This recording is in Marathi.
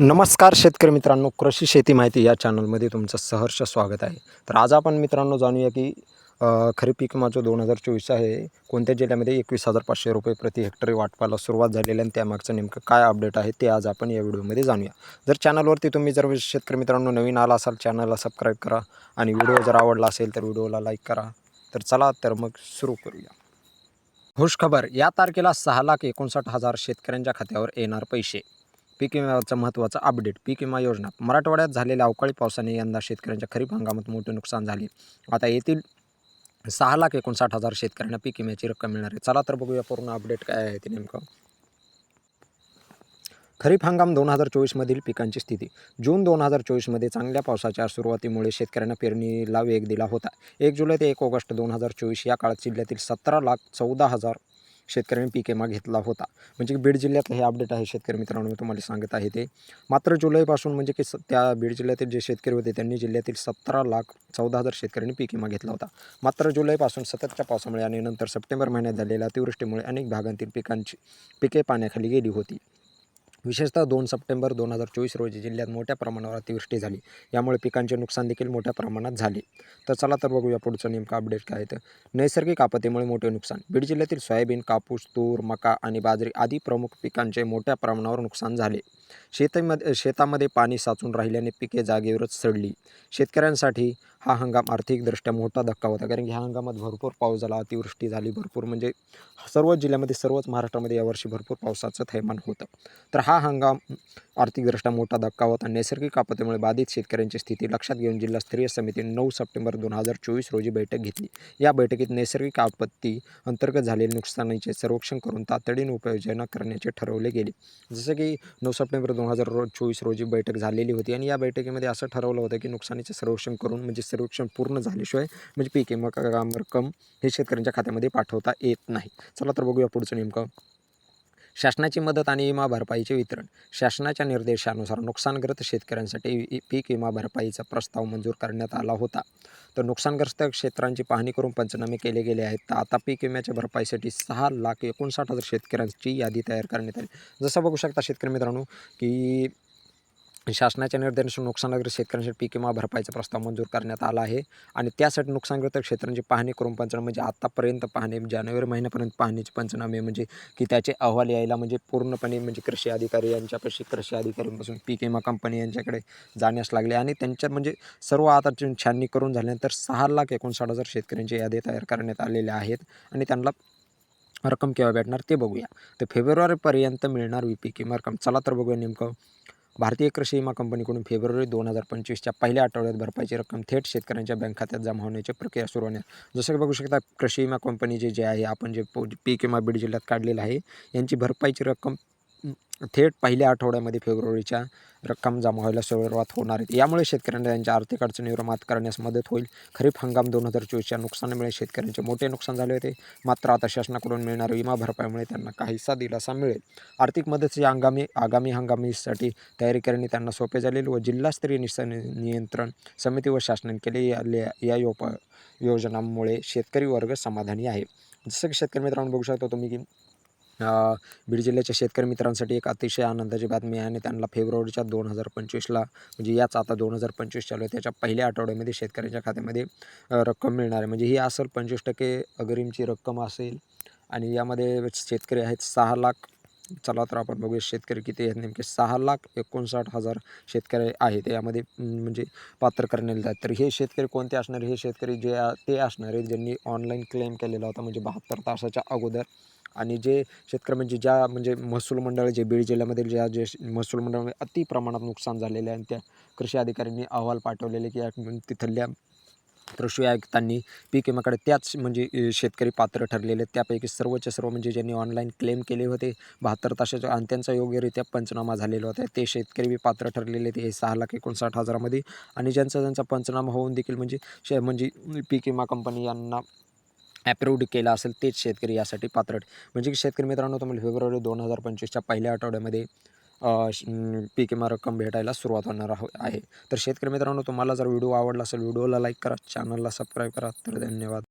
नमस्कार शेतकरी मित्रांनो कृषी शेती माहिती या चॅनलमध्ये तुमचं सहर्ष स्वागत आहे. तर आज आपण मित्रांनो जाणूया की खरीप पीक माझं जो दोन हजार चोवीस आहे. कोणत्या जिल्ह्यामध्ये एकवीस हजार पाचशे रुपये प्रति हेक्टरी वाटपाला सुरुवात झालेली आणि त्यामागचं नेमकं काय अपडेट आहे ते आज आपण या व्हिडिओमध्ये जाणूया. जर चॅनलवरती तुम्ही जर शेतकरी मित्रांनो नवीन आला असाल चॅनलला सबस्क्राईब करा आणि व्हिडिओ जर आवडला असेल तर व्हिडिओला लाईक करा. तर चला तर मग सुरू करूया. खुशखबर या तारखेला सहा लाख एकोणसाठ हजार शेतकऱ्यांच्या खात्यावर येणार पैसे. पीक विम्याचं महत्त्वाचं अपडेट पीक विमा योजना. मराठवाड्यात झालेल्या अवकाळी पावसाने यंदा शेतकऱ्यांच्या खरीप हंगामात मोठे नुकसान झाले. आता येथील सहा लाख एकोणसाठ हजार शेतकऱ्यांना पीक विम्याची रक्कम मिळणार आहे. चला तर बघूया पूर्ण अपडेट काय आहे ते नेमकं. खरीप हंगाम दोन हजार चोवीसमधील पिकांची स्थिती. जून दोन हजार चोवीसमध्ये चांगल्या पावसाच्या सुरुवातीमुळे शेतकऱ्यांना पेरणीला वेग दिला होता. एक जुलै ते एक ऑगस्ट दोन हजार चोवीस या काळात जिल्ह्यातील सतरा लाख चौदा हजार शेतकऱ्यांनी पीक विमा घेतला होता. म्हणजे बीड जिल्ह्यातलं हे अपडेट आहे शेतकरी मित्रांनो मी तुम्हाला सांगत आहे ते. मात्र जुलैपासून म्हणजे की स त्या बीड जिल्ह्यातील जे शेतकरी होते त्यांनी जिल्ह्यातील सतरा लाख चौदा हजार शेतकऱ्यांनी पीक विमा घेतला होता. मात्र जुलैपासून सततच्या पावसामुळे आणि नंतर सप्टेंबर महिन्यात झालेल्या अतिवृष्टीमुळे अनेक भागांतील पिकांची पिके पाण्याखाली गेली होती. विशेषतः दोन सप्टेंबर दोन हजार चोवीस रोजी जिल्ह्यात मोठ्या प्रमाणावर अतिवृष्टी झाली. यामुळे पिकांचे नुकसान देखील मोठ्या प्रमाणात झाले. तर चला तर बघूया पुढचं नेमकं अपडेट काय आहे तर नैसर्गिक आपत्तीमुळे मोठे नुकसान. बीड जिल्ह्यातील सोयाबीन कापूस तूर मका आणि बाजरी आदी प्रमुख पिकांचे मोठ्या प्रमाणावर नुकसान झाले. शेतीमध्ये शेतामध्ये पाणी साचून राहिल्याने पिके जागेवरच सडली. शेतकऱ्यांसाठी हा हंगाम आर्थिकदृष्ट्या मोठा धक्का होता. कारण की ह्या हंगामात भरपूर पाऊस झाला अतिवृष्टी झाली भरपूर म्हणजे सर्वच जिल्ह्यामध्ये सर्वच महाराष्ट्रामध्ये यावर्षी भरपूर पावसाचं थैमान होतं. तर हा हंगाम आर्थिकदृष्ट्या मोठा धक्का होता. नैसर्गिक आपत्तीमुळे बाधित शेतकऱ्यांची स्थिती लक्षात घेऊन जिल्हास्तरीय समितीने नऊ सप्टेंबर दोन हजार चोवीस रोजी बैठक घेतली. या बैठकीत नैसर्गिक आपत्ती अंतर्गत झालेल्या नुकसानीचे सर्वेक्षण करून तातडीने उपाययोजना करण्याचे ठरवले गेले. जसं की नऊ सप्टेंबर दोन हजार रो चोवीस रोजी बैठक झालेली होती आणि या बैठकीमध्ये असं ठरवलं होतं की नुकसानीचे सर्वेक्षण करून म्हणजे सर्वेक्षण पूर्ण झाल्याशिवाय म्हणजे पीक विमा काम रक्कम हे शेतकऱ्यांच्या खात्यामध्ये पाठवता येत नाही. चला तर बघूया पुढचं नेमकं. शासनाची मदत आणि विमा भरपाईचे वितरण. शासनाच्या निर्देशानुसार नुकसानग्रस्त शेतकऱ्यांसाठी पीक विमा भरपाईचा प्रस्ताव मंजूर करण्यात आला होता. तर नुकसानग्रस्त क्षेत्रांची पाहणी करून पंचनामे केले गेले आहेत. तर आता पीक विम्याच्या भरपाईसाठी सहा लाख एकोणसाठ हजार शेतकऱ्यांची यादी तयार करण्यात आली. जसं बघू शकता शेतकरी मित्रांनो की शासनाच्या निर्देशानुसार नुकसानग्रस्त शेतकऱ्यांसाठी पीक विमा भरपाईचा प्रस्ताव मंजूर करण्यात आला आहे आणि त्यासाठी नुकसानग्रस्त क्षेत्रांची पाहणी करून पंचनामे म्हणजे आत्तापर्यंत पाहणी म्हणजे जानेवारी महिन्यापर्यंत पाहणीचे पंचनामे म्हणजे की त्याचे अहवाल यायला म्हणजे पूर्णपणे म्हणजे कृषी अधिकारी यांच्यापाशी कृषी अधिकाऱ्यांपासून पीक विमा कंपनी यांच्याकडे जाण्यास लागले आणि त्यांच्यात म्हणजे सर्व आता छाननी करून झाल्यानंतर सहा लाख एकोणसाठ हजार शेतकऱ्यांची यादी तयार करण्यात आलेल्या आहेत आणि त्यांना रक्कम केव्हा भेटणार ते बघूया. तर फेब्रुवारीपर्यंत मिळणार वी पीक विमा रक्कम. चला तर बघूया नेमकं भारतीय कृषी विमा कंपनीकडून फेब्रुवारी दोन हजार पंचवीसच्या पहिल्या आठवड्यात भरपाईची रक्कम थेट शेतकऱ्यांच्या बँक खात्यात जमा होण्याची प्रक्रिया सुरू होणार. जसं की बघू शकता कृषी विमा कंपनी जे जे आहे आपण जे पो- पीक विमा बीड जिल्ह्यात काढलेलं आहे यांची भरपाईची रक्कम थेट पहिल्या आठवड्यामध्ये फेब्रुवारीच्या रक्कम जमा व्हायला सुरुवात होणार आहे. यामुळे शेतकऱ्यांना त्यांच्या आर्थिक अडचणीवर मात करण्यास मदत होईल. खरीप हंगाम दोन हजार चोवीसच्या नुकसानामुळे शेतकऱ्यांचे मोठे नुकसान झाले होते. मात्र आता शासनाकडून मिळणाऱ्या विमा भरपाईमुळे त्यांना काहीसा दिलासा मिळेल. आर्थिक मदतीची आगामी आगामी हंगामीसाठी तयारी करणे त्यांना सोपे झालेले व जिल्हास्तरीय निस नियंत्रण समिती व शासनाने केलेल्या या योप योजनांमुळे शेतकरी वर्ग समाधानी आहे. जसं की शेतकरी मित्रांनो बघू शकतो तुम्ही की बीड जिल्ह्याच्या शेतकरी मित्रांसाठी एक अतिशय आनंदाची बातमी आहे आणि त्यांना फेब्रुवारीच्या दोन हजार पंचवीसला म्हणजे याच आता दोन हजार पंचवीस चालू आहे त्याच्या पहिल्या आठवड्यामध्ये शेतकऱ्यांच्या खात्यामध्ये रक्कम मिळणार आहे. म्हणजे ही असेल पंचवीस टक्के अग्रिमची रक्कम असेल आणि यामध्ये शेतकरी आहेत सहा लाख चला तर आपण बघूया शेतकरी किती आहेत. नेमके सहा लाख एकोणसाठ हजार शेतकरी आहेत. यामध्ये म्हणजे पात्र करण्यात जातात तर हे शेतकरी कोणते असणार? हे शेतकरी जे ते असणार आहेत ज्यांनी ऑनलाईन क्लेम केलेला होता म्हणजे बहात्तर तासाच्या अगोदर. आणि जे शेतकरी म्हणजे ज्या म्हणजे महसूल मंडळ जे बीड जिल्ह्यामधील ज्या जे महसूल मंडळामध्ये अति प्रमाणात नुकसान झालेले आहे आणि त्या कृषी अधिकाऱ्यांनी अहवाल पाठवलेले की या तिथल्या कृषी आयुक्तांनी पीक विम्याकडे त्याच म्हणजे शेतकरी पात्र ठरलेले. आहेत. त्यापैकी सर्वच्या सर्व म्हणजे ज्यांनी ऑनलाईन क्लेम केले होते बहात्तर तासाच्या आणि त्यांचा योग्यरित्या पंचनामा झालेला होता. ते शेतकरी बी पात्र ठरलेले ते सहा लाख एकोणसाठ हजारामध्ये. आणि ज्यांचा त्यांचा पंचनामा होऊन देखील म्हणजे शे म्हणजे पीक विमा कंपनी यांना ॲप्रूव्ड केला असेल तेच शेतकरी यासाठी पात्र म्हणजे की शेतकरी मित्रांनो तुम्हाला फेब्रुवारी दोन हजार पंचवीसच्या पहिल्या आठवड्यामध्ये पीक विमा रक्कम भेटायला सुरुवात होणार आहे तर शेतकरी मित्रांनो तुम्हाला जर व्हिडिओ आवडला असेल व्हिडिओला लाईक करा चॅनलला सबस्क्राईब करा. तर धन्यवाद.